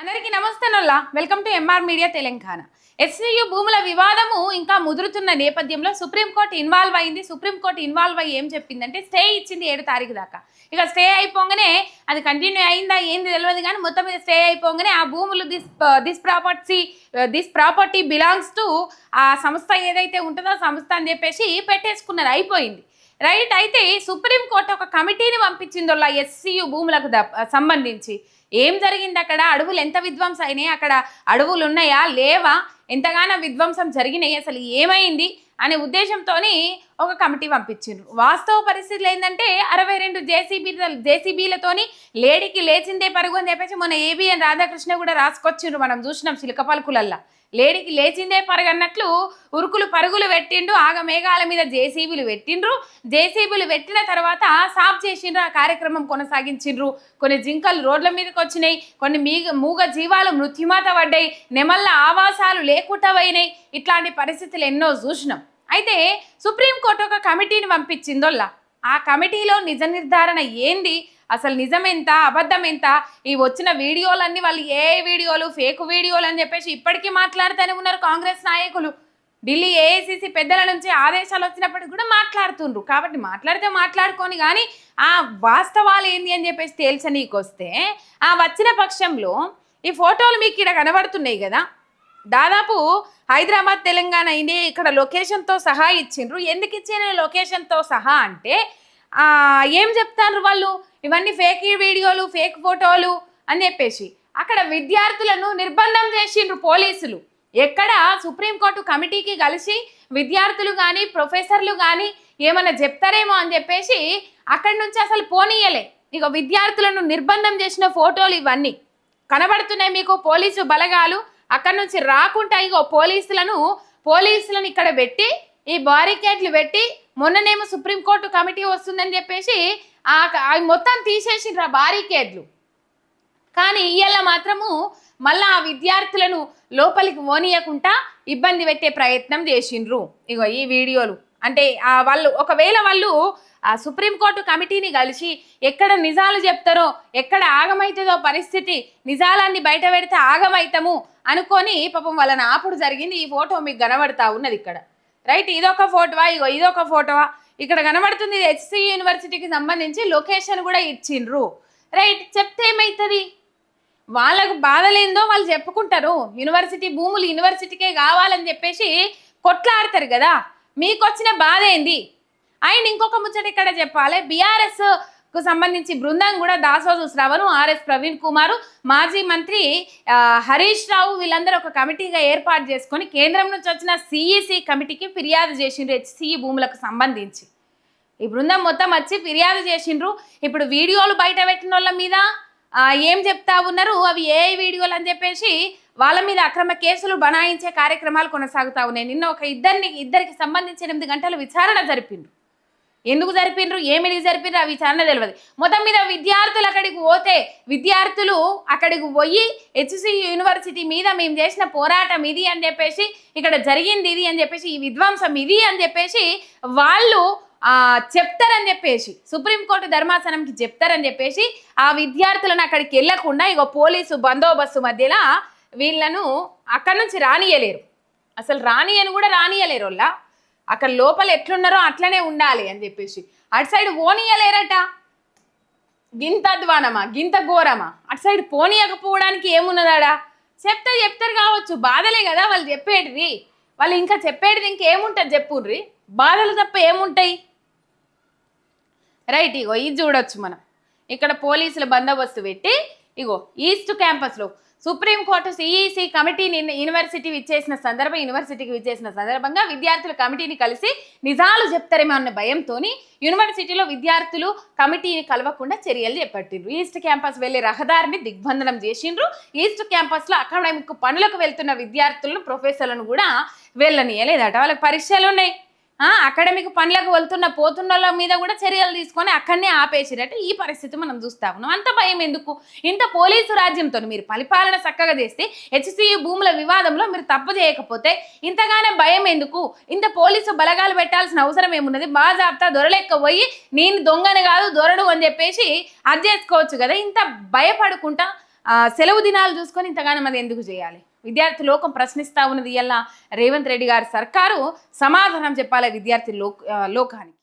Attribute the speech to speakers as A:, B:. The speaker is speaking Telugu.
A: అందరికీ నమస్తే నొల్లా. Welcome to MR media Telangana. SCU భూముల వివాదము ఇంకా ముదురుతున్న నేపథ్యంలో సుప్రీంకోర్టు ఇన్వాల్వ్ అయింది. సుప్రీంకోర్టు ఇన్వాల్వ్ అయ్యి ఏం చెప్పిందంటే స్టే ఇచ్చింది ఏడు తారీఖు దాకా. ఇక స్టే అయిపోగానే అది కంటిన్యూ అయిందా ఏంది తెలియదు కానీ మొత్తం మీద స్టే అయిపోగానే ఆ భూములు this this property this property belongs to ఆ సంస్థ ఏదైతే ఉంటుందో ఆ సంస్థ అని చెప్పేసి పెట్టేసుకున్నారు. అయిపోయింది. రైట్ అయితే సుప్రీంకోర్టు ఒక కమిటీని పంపించిందోలా ఎస్సీయు భూములకు ద- సంబంధించి. ఏం జరిగింది అక్కడ? అడవులు ఎంత విధ్వంసం అయినాయి అక్కడ అడవులు ఉన్నాయా లేవా? ఎంతగానో విధ్వంసం జరిగినాయి? అసలు ఏమైంది? అనే ఉద్దేశంతోని ఒక కమిటీ పంపించిండ్రు. వాస్తవ పరిస్థితులు ఏంటంటే అరవై రెండు జేసీబీ జేసీబీలతోని లేడీకి లేచిందే పరుగు అని చెప్పేసి మొన్న ఏబిఎన్ రాధాకృష్ణ కూడా రాసుకొచ్చిండ్రు. మనం చూసినాం చిలక పలుకులల్లా లేడికి లేచిందే పరుగన్నట్లు ఉరుకులు పరుగులు పెట్టిండు ఆగ మేఘాల మీద జేసీబీలు పెట్టిండ్రు. జేసీబీలు పెట్టిన తర్వాత సాఫ్ చేసిండ్రు ఆ కార్యక్రమం కొనసాగించిండ్రు. కొన్ని జింకలు రోడ్ల మీదకి వచ్చినాయి కొన్ని మీగ మూగ జీవాలు మృత్యుమాత పడ్డాయి నెమళ్ళ ఆవాసాలు లేకుండా పోయినాయి ఇట్లాంటి పరిస్థితులు ఎన్నో చూసినాం అయితే సుప్రీంకోర్టు ఒక కమిటీని పంపించిందోల్లా. ఆ కమిటీలో నిజ నిర్ధారణ ఏంది? అసలు నిజం ఎంత అబద్ధం ఎంత ఈ వచ్చిన వీడియోలన్నీ వాళ్ళు ఏ వీడియోలు ఫేక్ వీడియోలు అని చెప్పేసి ఇప్పటికీ మాట్లాడుతూనే ఉన్నారు కాంగ్రెస్ నాయకులు. ఢిల్లీ ఏఐసిసి పెద్దల నుంచి ఆదేశాలు వచ్చినప్పటికి కూడా మాట్లాడుతుండ్రు. కాబట్టి మాట్లాడితే మాట్లాడుకొని కానీ ఆ వాస్తవాలు ఏంది అని చెప్పేసి తేల్చనీకి వస్తే ఆ వచ్చిన పక్షంలో ఈ ఫోటోలు మీకు ఇక్కడ కనబడుతున్నాయి కదా? దాదాపు హైదరాబాద్ తెలంగాణ ఇండియా ఇక్కడ లొకేషన్తో సహా ఇచ్చిండ్రు. ఎందుకు ఇచ్చిన లొకేషన్తో సహా అంటే ఏం చెప్తారు వాళ్ళు? ఇవన్నీ ఫేక్ వీడియోలు ఫేక్ ఫోటోలు అని చెప్పేసి. అక్కడ విద్యార్థులను నిర్బంధం చేసిండ్రు పోలీసులు. ఎక్కడ సుప్రీంకోర్టు కమిటీకి కలిసి విద్యార్థులు కానీ ప్రొఫెసర్లు కానీ ఏమైనా చెప్తారేమో అని చెప్పేసి అక్కడి నుంచి అసలు పోనీయలే. ఇక విద్యార్థులను నిర్బంధం చేసిన ఫోటోలు ఇవన్నీ. కనబడుతున్నాయి మీకు పోలీసు బలగాలు. అక్కడ నుంచి రాకుండా ఇగో పోలీసులను పోలీసులను ఇక్కడ పెట్టి ఈ బారికేడ్లు పెట్టి మొన్ననేమో సుప్రీంకోర్టు కమిటీ వస్తుందని చెప్పేసి ఆ మొత్తం తీసేసిండ్రు ఆ బారికేడ్లు కానీ ఇవాళ మాత్రము మళ్ళా ఆ విద్యార్థులను లోపలికి ఓనియకుండా ఇబ్బంది పెట్టే ప్రయత్నం చేసిండ్రు. ఇగో ఈ వీడియోలు. అంటే ఆ వాళ్ళు ఒకవేళ వాళ్ళు ఆ సుప్రీంకోర్టు కమిటీని కలిసి ఎక్కడ నిజాలు చెప్తారో ఎక్కడ ఆగమైతుందో పరిస్థితి నిజాలన్నీ బయట పెడితే ఆగమైతాము అనుకొని పాపం వాళ్ళని ఆపుడు జరిగింది. ఈ ఫోటో మీకు కనబడతా ఉన్నది ఇక్కడ. రైట్ ఇదొక ఫోటోవా ఇగో ఇదొక ఫోటోవా ఇక్కడ కనబడుతుంది ఇది హెచ్సి యూనివర్సిటీకి సంబంధించి లొకేషన్ కూడా ఇచ్చిండ్రు. రైట్ చెప్తే ఏమవుతుంది వాళ్ళకు బాధలేందో వాళ్ళు చెప్పుకుంటారు. యూనివర్సిటీ భూములు యూనివర్సిటీకే కావాలని చెప్పేసి కొట్లాడతారు కదా. మీకు వచ్చిన బాధ ఏంది అండ్ ఇంకొక ముచ్చట ఇక్కడ చెప్పాలి. బీఆర్ఎస్ కు సంబంధించి బృందం కూడా దాసోజు శ్రవణు ఆర్ఎస్ ప్రవీణ్ కుమారు మాజీ మంత్రి హరీష్ రావు వీళ్ళందరూ ఒక కమిటీగా ఏర్పాటు చేసుకొని కేంద్రం నుంచి వచ్చిన సిఈసి కమిటీకి ఫిర్యాదు చేసిండ్రు హెచ్సిఈ భూములకు సంబంధించి. ఈ బృందం మొత్తం వచ్చి ఫిర్యాదు చేసిండ్రు. ఇప్పుడు వీడియోలు బయట పెట్టిన వాళ్ళ మీద ఏం చెప్తా ఉన్నారు? అవి ఏ వీడియోలు అని చెప్పేసి వాళ్ళ మీద అక్రమ కేసులు బనాయించే కార్యక్రమాలు కొనసాగుతా ఉన్నాయి. నిన్న ఒక ఇద్దరిని ఇద్దరికి సంబంధించి ఎనిమిది గంటల విచారణ జరిపిండ్రు. ఎందుకు జరిపిండ్రు? ఏమిటి జరిపిండ్రు? ఆ విచారణ తెలియదు మొత్తం మీద విద్యార్థులు అక్కడికి పోతే విద్యార్థులు అక్కడికి పోయి హెచ్సి యూనివర్సిటీ మీద మేము చేసిన పోరాటం ఇది అని చెప్పేసి ఇక్కడ జరిగింది ఇది అని చెప్పేసి ఈ విధ్వంసం ఇది అని చెప్పేసి వాళ్ళు చెప్తారని చెప్పేసి సుప్రీంకోర్టు ధర్మాసనంకి చెప్తారని చెప్పేసి ఆ విద్యార్థులను అక్కడికి వెళ్ళకుండా ఇక పోలీసు బందోబస్తు మధ్యలో వీళ్ళను అక్కడి నుంచి రానియలేరు. అసలు రానియని కూడా రానియలేరు వాళ్ళ. అక్కడ లోపల ఎట్లున్నారో అట్లనే ఉండాలి అని చెప్పేసి. అటు సైడ్ ఓనియలేరట గింత అధ్వానమా గింత ఘోరమా? అటు సైడ్ పోనీయకపోవడానికి ఏమున్నదాడా? చెప్తే చెప్తారు కావచ్చు బాధలే కదా వాళ్ళు చెప్పేటిది. వాళ్ళు ఇంకా చెప్పేటిది ఇంకేముంటుంది చెప్పుర్రి? బాధలు తప్ప ఏముంటాయి? రైట్ ఇగో ఇది చూడొచ్చు మనం. ఇక్కడ పోలీసుల బందోబస్తు పెట్టి ఇగో ఈస్ట్ క్యాంపస్లో సుప్రీంకోర్టు సిఈసి కమిటీని యూనివర్సిటీ ఇచ్చేసిన సందర్భం యూనివర్సిటీకి ఇచ్చేసిన సందర్భంగా విద్యార్థులు కమిటీని కలిసి నిజాలు చెప్తారేమో అన్న భయంతో యూనివర్సిటీలో విద్యార్థులు కమిటీని కలవకుండా చర్యలు చేపట్టిండ్రు. ఈస్ట్ క్యాంపస్ వెళ్ళే రహదారిని దిగ్బంధనం చేసిండ్రు. ఈస్ట్ క్యాంపస్లో అకాడమిక్ పనులకు వెళ్తున్న విద్యార్థులను ప్రొఫెసర్లను కూడా వెళ్ళనియలేదట. వాళ్ళకి పరీక్షలు ఉన్నాయి. అకాడమిక్ పనులకు వెళ్తున్న పోతున్న వాళ్ళ మీద కూడా చర్యలు తీసుకొని అక్కడనే ఆపేసిరట. ఈ పరిస్థితి మనం చూస్తా ఉన్నాం. అంత భయం ఎందుకు? ఇంత పోలీసు రాజ్యంతో మీరు పరిపాలన చక్కగా చేస్తే హెచ్సియు భూముల వివాదంలో మీరు తప్పు చేయకపోతే ఇంతగానే భయం ఎందుకు? ఇంత పోలీసు బలగాలు పెట్టాల్సిన అవసరం ఏమున్నది? బాజాబ్తా దొరలెక్క దొరలేకపోయి నేను దొంగని కాదు దొరడు అని చెప్పేసి అది చేసుకోవచ్చు కదా. ఇంత భయపడుకుంటా సెలవు దినాలు చూసుకొని ఇంతగానం అది ఎందుకు చేయాలి? విద్యార్థి లోకం ప్రశ్నిస్తా ఉన్నది ఇలా రేవంత్ రెడ్డి గారి సర్కారు సమాధానం చెప్పాలి విద్యార్థి లోక్ లోకానికి.